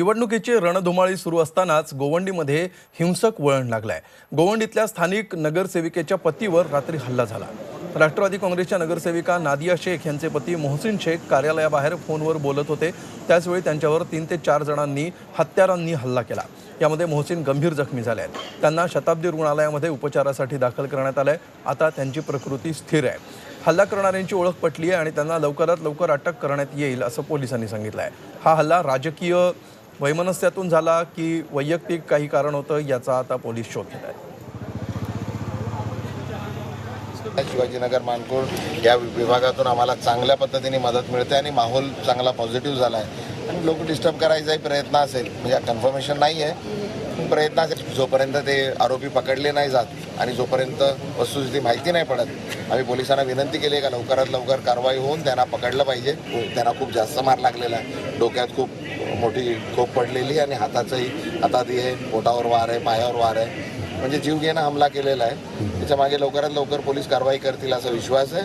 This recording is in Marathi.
निवडणुकीची रणधुमाळी सुरू असतानाच गोवंडीमध्ये हिंसक वळण लागलंय. गोवंडीतल्या स्थानिक नगरसेविकेच्या पतीवर रात्री हल्ला झाला. राष्ट्रवादी काँग्रेसच्या नगरसेविका नादिया शेख यांचे पती मोहसिन शेख कार्यालयाबाहेर फोनवर बोलत होते. त्याचवेळी त्यांच्यावर तीन ते चार जणांनी हत्यारांनी हल्ला केला. यामध्ये मोहसिन गंभीर जखमी झाले आहेत त्यांना शताब्दी रुग्णालयामध्ये उपचारासाठी दाखल करण्यात आलंय. आता त्यांची प्रकृती स्थिर आहे. हल्ला करणाऱ्यांची ओळख पटली आहे आणि त्यांना लवकरात लवकर अटक करण्यात येईल असं पोलिसांनी सांगितलं आहे हा हल्ला राजकीय वैमनस्यातून झाला की वैयक्तिक काही कारण होतं याचा आता पोलीस शोध घेत आहेत. शिवाजीनगर मानकोड या विभागातून आम्हाला चांगल्या पद्धतीने मदत मिळते आणि माहोल चांगला पॉझिटिव्ह झाला आहे. लोक डिस्टर्ब करायचाही प्रयत्न असेल. म्हणजे कन्फर्मेशन नाही आहे. प्रयत्न असेल. जोपर्यंत ते आरोपी पकडले नाही जात आणि जोपर्यंत वस्तुस्थिती माहिती नाही पडत आम्ही पोलिसांना विनंती केली आहे का लवकरात लवकर कारवाई होऊन त्यांना पकडलं पाहिजे. त्यांना खूप जास्त मार लागलेला आहे. डोक्यात खूप मोठी खोप पडलेली आणि हाताचंही हातातही आहे. पोटावर वार आहे पायावर वार आहे. म्हणजे जीव घेणं हमला केलेला आहे. त्याच्यामागे लवकरात लवकर पोलीस कारवाई करतील असा विश्वास आहे.